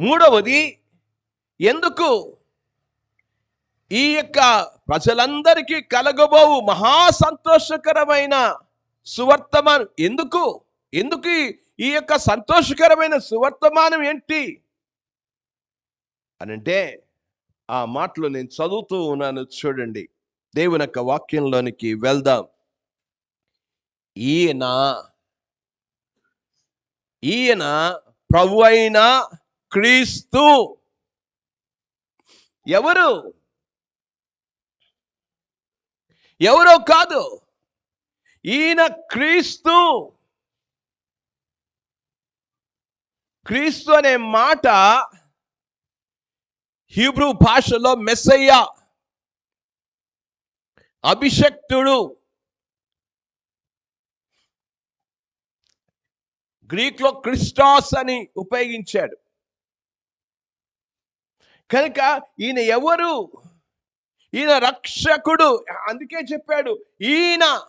మూడవది ఎందుకు ఈ యొక్క ప్రజలందరికీ కలగబోవు మహా సంతోషకరమైన సువర్తమానం? ఎందుకు? ఎందుకు ఈ- యొక్క సంతోషకరమైన సువర్తమానం ఏంటి? అనంటే ఆ మాటలు నేను చదువుతూ ఉన్నాను చూడండి. దేవుని యొక్క వాక్యంలోనికి వెళ్దాం. ఈయన ఈయన ప్రభు అయినా క్రీస్తు. ఎవరు? ఎవరో కాదు. ఈయన క్రీస్తు. క్రీస్తు అనే మాట హీబ్రూ భాషలో మెస్సయ్య అభిషక్తుడు. గ్రీక్లో క్రిస్టాస్ అని ఉపయోగించాడు. కనుక ఈయన ఎవరు? ఈయన రక్షకుడు. అందుకే చెప్పాడు ఈయన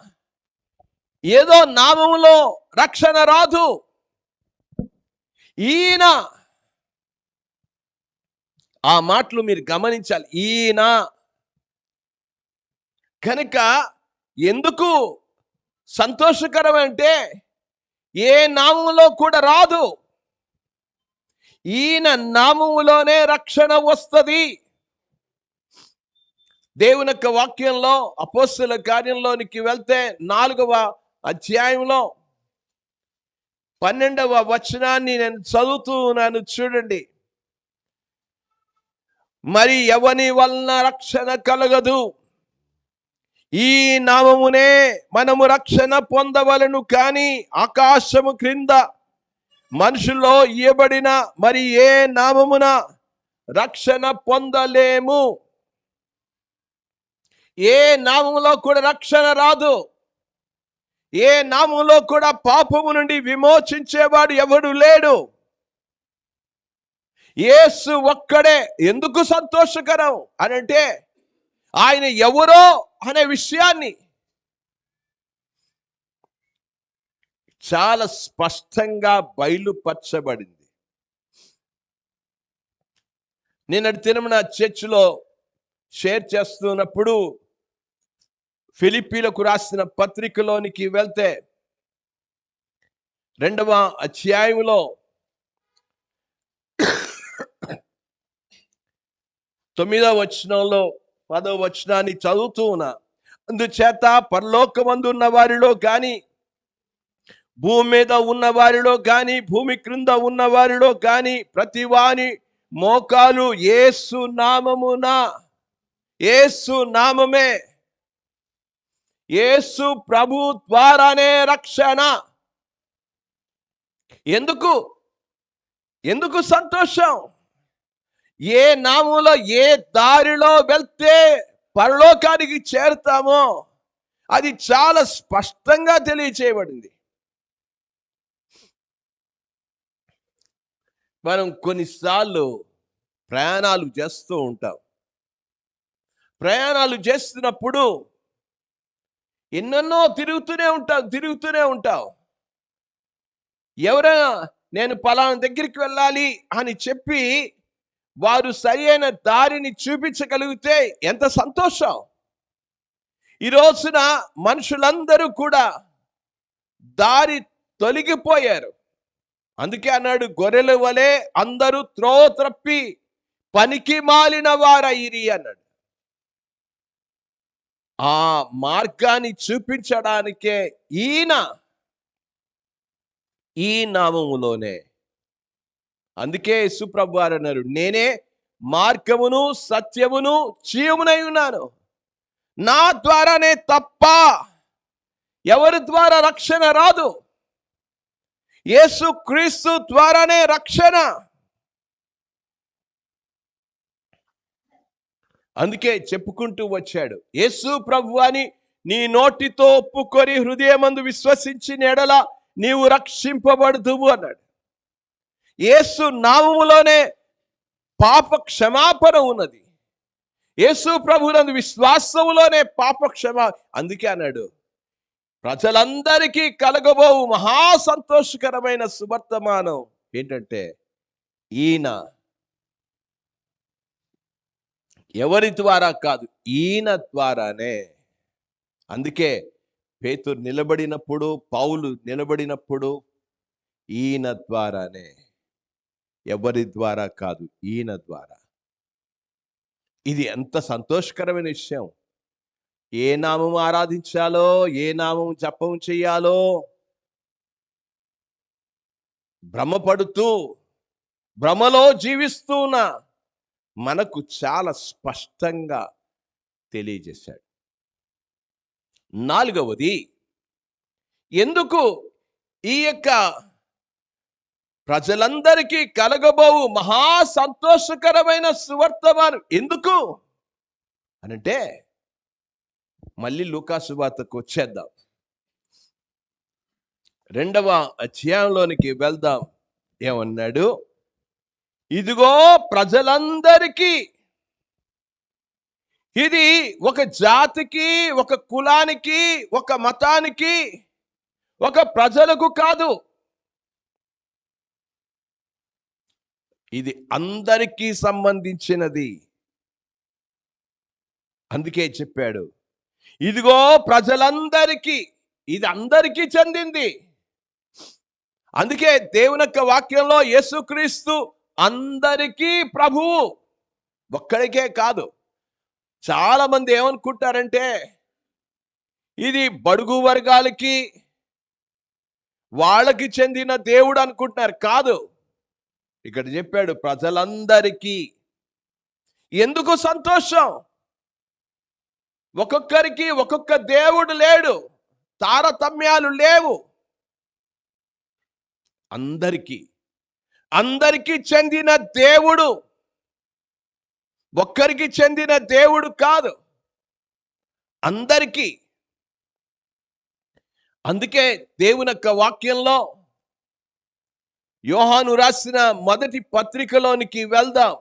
ఏదో నామములో రక్షణ రాదు ఈయన. ఆ మాటలు మీరు గమనించాలి. ఈయన. కనుక ఎందుకు సంతోషకరం అంటే ఏ నామములో కూడా రాదు. ఈయన నామములోనే రక్షణ వస్తుంది. దేవుని యొక్క వాక్యంలో అపోస్తుల కార్యంలోనికి వెళ్తే నాలుగవ అధ్యాయంలో పన్నెండవ వచనాన్ని నేను చదువుతూ ఉన్నాను చూడండి. మరి ఎవని వలన రక్షణ కలగదు? ఈ నామమునే మనము రక్షణ పొందవలను కానీ ఆకాశము క్రింద మనుషుల్లో ఇవ్వబడిన మరి ఏ నామమున రక్షణ పొందలేము? ఏ నామములో కూడా రక్షణ రాదు. ఏ నామంలో కూడా పాపము నుండి విమోచించేవాడు ఎవడు లేడు. ఏసు ఒక్కడే. ఎందుకు సంతోషకరం? అని అంటే ఆయన ఎవరో అనే విషయాన్ని చాలా స్పష్టంగా బయలుపరచబడింది. నిన్నటి తిరుమల చర్చిలో షేర్ చేస్తున్నప్పుడు ఫిలిపీలకు రాసిన పత్రికలోనికి వెళ్తే రెండవ అధ్యాయంలో తొమ్మిదవ వచనంలో పదవ వచనాన్ని చదువుతూ ఉన్నా. అందుచేత పరలోకమందున్న వారిలో కానీ భూమి మీద ఉన్న వారిలో కానీ భూమి క్రింద ఉన్న వారిలో కానీ ప్రతి వాని మోకాలు ఏసు నామమున ఏసు నామమే. ఏసు ప్రభు ద్వారానే రక్షణ. ఎందుకు? ఎందుకు సంతోషం? ఏ నామంలో ఏ దారిలో వెళ్తే పరలోకానికి చేరుతామో అది చాలా స్పష్టంగా తెలియచేయబడింది. మనం కొన్నిసార్లు ప్రయాణాలు చేస్తూ ఉంటాం. ప్రయాణాలు చేస్తున్నప్పుడు ఎన్నెన్నో తిరుగుతూనే ఉంటావు తిరుగుతూనే ఉంటావు ఎవరైనా నేను పలానా దగ్గరికి వెళ్ళాలి అని చెప్పి వారు సరైన దారిని చూపించగలిగితే ఎంత సంతోషం. ఈ రోజున మనుషులందరూ కూడా దారి తొలగిపోయారు. అందుకే అన్నాడు గొర్రెల వలె అందరూ త్రో త్రప్పి పనికి మాలిన వారయిరి అన్నాడు. ఆ మార్గాన్ని చూపించడానికే ఈయన ఈ నామములోనే. అందుకే సుప్రభు వారు అన్నారు నేనే మార్గమును సత్యమును చీయమునై ఉన్నాను. నా ద్వారానే తప్ప ఎవరి ద్వారా రక్షణ రాదు. యేసు క్రీస్తు ద్వారానే రక్షణ. అందుకే చెప్పుకుంటూ వచ్చాడు యేసు ప్రభు అని నీ నోటితో ఒప్పుకొని హృదయమందు విశ్వసించిన ఎడల నీవు రక్షింపబడుదువు అన్నాడు. యేసు నామములోనే పాప క్షమాపణ ఉన్నది. యేసు ప్రభునందు విశ్వాసములోనే పాప క్షమా అందుకే అన్నాడు ప్రజలందరికీ కలగబో మహా సంతోషకరమైన సువర్తమానం. ఏంటంటే ఈయన ఎవరి ద్వారా కాదు ఈయన ద్వారానే. అందుకే పేతురు నిలబడినప్పుడు పౌలు నిలబడినప్పుడు ఈయన ద్వారానే. ఎవరి ద్వారా కాదు ఈయన ద్వారా. ఇది ఎంత సంతోషకరమైన విషయం. ఏ నామం ఆరాధించాలో ఏ నామం జపం చేయాలో భ్రమపడుతూ భ్రమలో జీవిస్తున్న మనకు చాలా స్పష్టంగా తెలియజేశాడు. నాలుగవది ఎందుకు ఈ యొక్క ప్రజలందరికీ కలగబోవు మహా సంతోషకరమైన సువర్తమానం ఎందుకు? అనంటే మళ్ళీ లూకాసు వార్తకు వచ్చేద్దాం. రెండవ అధ్యాయంలోనికి వెళ్దాం. ఏమన్నాడు? ఇదిగో ప్రజలందరికీ ఇది ఒక జాతికి ఒక కులానికి ఒక మతానికి ఒక ప్రజలకు కాదు. ఇది అందరికీ సంబంధించినది. అందుకే చెప్పాడు ఇదిగో ప్రజలందరికీ ఇది అందరికీ చెందింది. అందుకే దేవుని యొక్క వాక్యంలో యేసుక్రీస్తు అందరికీ ప్రభువు ఒక్కడికే కాదు. చాలా మంది ఏమనుకుంటారంటే ఇది బడుగు వర్గాలకి వాళ్ళకి చెందిన దేవుడు అనుకుంటున్నారు. కాదు. ఇక్కడ చెప్పాడు ప్రజలందరికీ. ఎందుకు సంతోషం? ఒక్కొక్కరికి ఒక్కొక్క దేవుడు లేడు తారతమ్యాలు లేవు. అందరికీ అందరికీ చెందిన దేవుడు ఒక్కరికి చెందిన దేవుడు కాదు. అందరికీ. అందుకే దేవుని యొక్క వాక్యంలో యోహాను రాసిన మొదటి పత్రికలోనికి వెళ్దాం.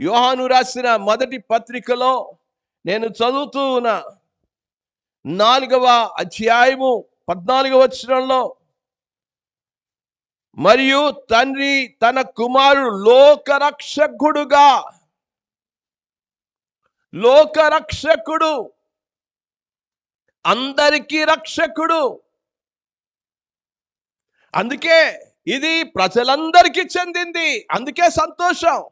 యోహాను రాసిన మొదటి పత్రికలో నేను చదువుతూ ఉన్న. నాలుగవ అధ్యాయము పద్నాలుగవ వచనంలో మరియు తండ్రి తన కుమారుడు లోకరక్షకుడుగా లోకరక్షకుడు అందరికీ రక్షకుడు. అందుకే ఇది ప్రజలందరికీ చెందింది. అందుకే సంతోషం.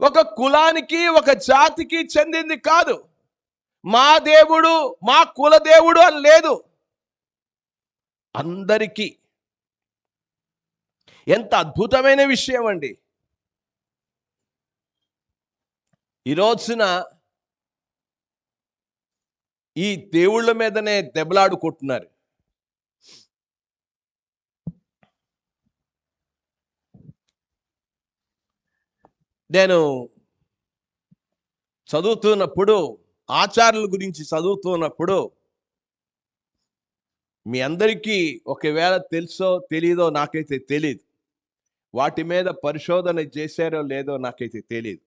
ఒక కులానికి ఒక జాతికి చెందింది కాదు. మా దేవుడు మా కుల దేవుడు అని లేదు. అందరికీ. ఎంత అద్భుతమైన విషయం అండి. ఈ రోజున ఈ దేవుళ్ళ మీదనే దెబ్బలాడుకుంటున్నారు. నేను చదువుతున్నప్పుడు ఆచారాల గురించి చదువుతున్నప్పుడు మీ అందరికీ ఒకవేళ తెలుసో తెలీదో నాకైతే తెలియదు వాటి మీద పరిశోధన చేశారో లేదో నాకైతే తెలియదు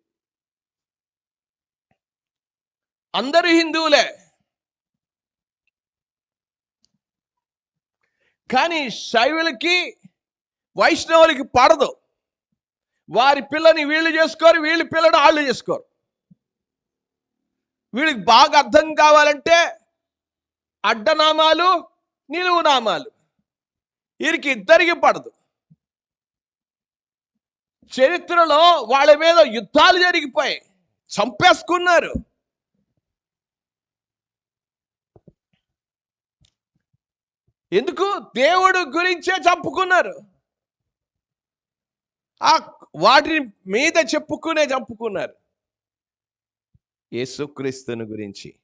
అందరు హిందువులే. కానీ శైవులకి వైష్ణవులకి పడదు. వారి పిల్లని వీళ్ళు చేసుకోరు వీళ్ళ పిల్లని వాళ్ళు చేసుకోరు. వీళ్ళకి బాగా అర్థం కావాలంటే అడ్డనామాలు నిలువు నామాలు వీరికి ఇద్దరికి పడదు. చరిత్రలో వాళ్ళ మీద యుద్ధాలు జరిగిపోయాయి. చంపేసుకున్నారు. ఎందుకు? దేవుడు గురించే చంపుకున్నారు. ఆ వాటిని మీద చెప్పుకునే చంపుకున్నారు. యేసుక్రీస్తుని గురించి.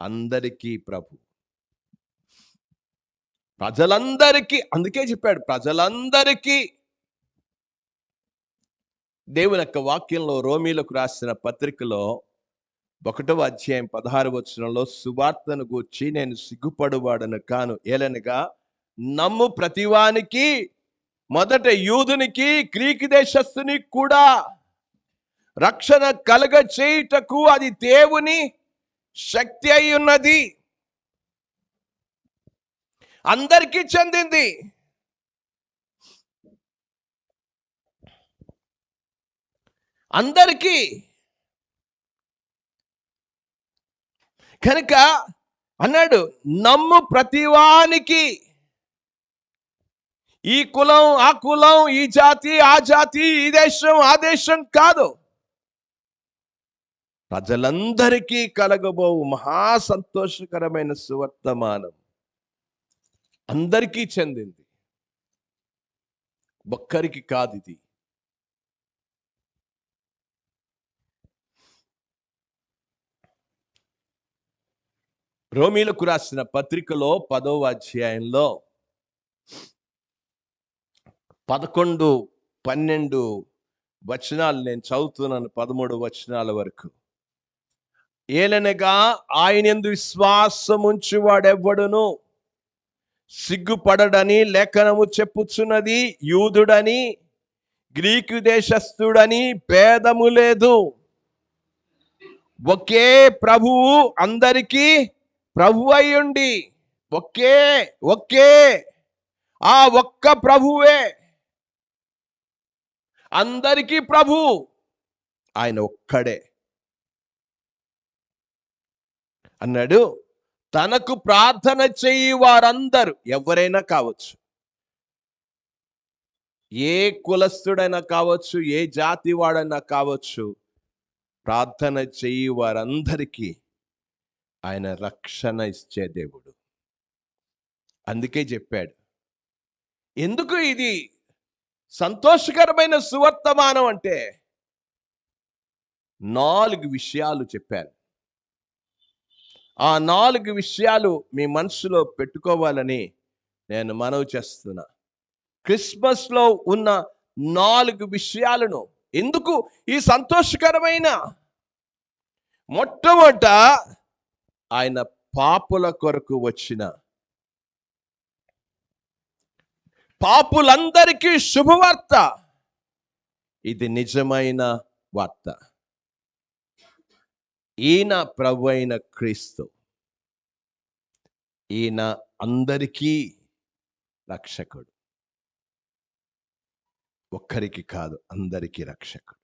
అందరికీ ప్రభు. ప్రజలందరికీ అందుకే చెప్పాడు ప్రజలందరికీ దేవుని యొక్క వాక్యంలో రోమీలకు రాసిన పత్రికలో ఒకటవ అధ్యాయం పదహారు వచనంలో సువార్తను గూర్చి నేను సిగ్గుపడువాడను కాను ఏలనగా నమ్ము ప్రతివానికి మొదట యూదునికి గ్రీకు దేశస్థునికి కూడా రక్షణ కలగ చేయుటకు అది దేవుని శక్తి అయి ఉన్నది. అందరికీ చెందింది. అందరికీ. కనుక అన్నాడు నమ్ము ప్రతివానికి. ఈ కులం ఆ కులం ఈ జాతి ఆ జాతి ఈ దేశం ఆ దేశం కాదు. ప్రజలందరికీ కలగబోవు మహా సంతోషకరమైన సువర్తమానం. అందరికీ చెందింది. ఒక్కరికి కాదు ఇది. రోమీలకు రాసిన పత్రికలో పదవ అధ్యాయంలో పదకొండు పన్నెండు వచనాలు నేను చదువుతున్నాను పదమూడు వచనాల వరకు. ఏలనగా ఆయన ఎందు విశ్వాసం ఉంచువాడెవ్వడును సిగ్గుపడడని లేఖనము చెప్పుచున్నది యూదుడని గ్రీకు దేశస్థుడని భేదము లేదు. ఒకే ప్రభువు అందరికీ ప్రభు అయ్యుండి. ఒకే ఒకే ఆ ఒక్క ప్రభువే. అందరికీ ప్రభు. ఆయన ఒక్కడే. అన్నాడు తనకు ప్రార్థన చేయి వారందరూ. ఎవరైనా కావచ్చు. ఏ కులస్థుడైనా కావచ్చు ఏ జాతి వాడైనా కావచ్చు ప్రార్థన చేయి వారందరికీ ఆయన రక్షణ ఇచ్చే దేవుడు. అందుకే చెప్పాడు. ఎందుకు ఇది సంతోషకరమైన సువర్తమానం అంటే నాలుగు విషయాలు చెప్పారు. ఆ నాలుగు విషయాలు మీ మనసులో పెట్టుకోవాలని నేను మనవి చేస్తున్నా. క్రిస్మస్లో ఉన్న నాలుగు విషయాలను ఎందుకు ఈ సంతోషకరమైన? మొట్టమొదట ఆయన పాపుల కొరకు వచ్చిన పాపులందరికీ శుభవార్త. ఇది నిజమైన వార్త. ఈయన ప్రభు అయిన క్రీస్తు. ఈయన అందరికీ రక్షకుడు. ఒక్కరికి కాదు అందరికీ రక్షకుడు.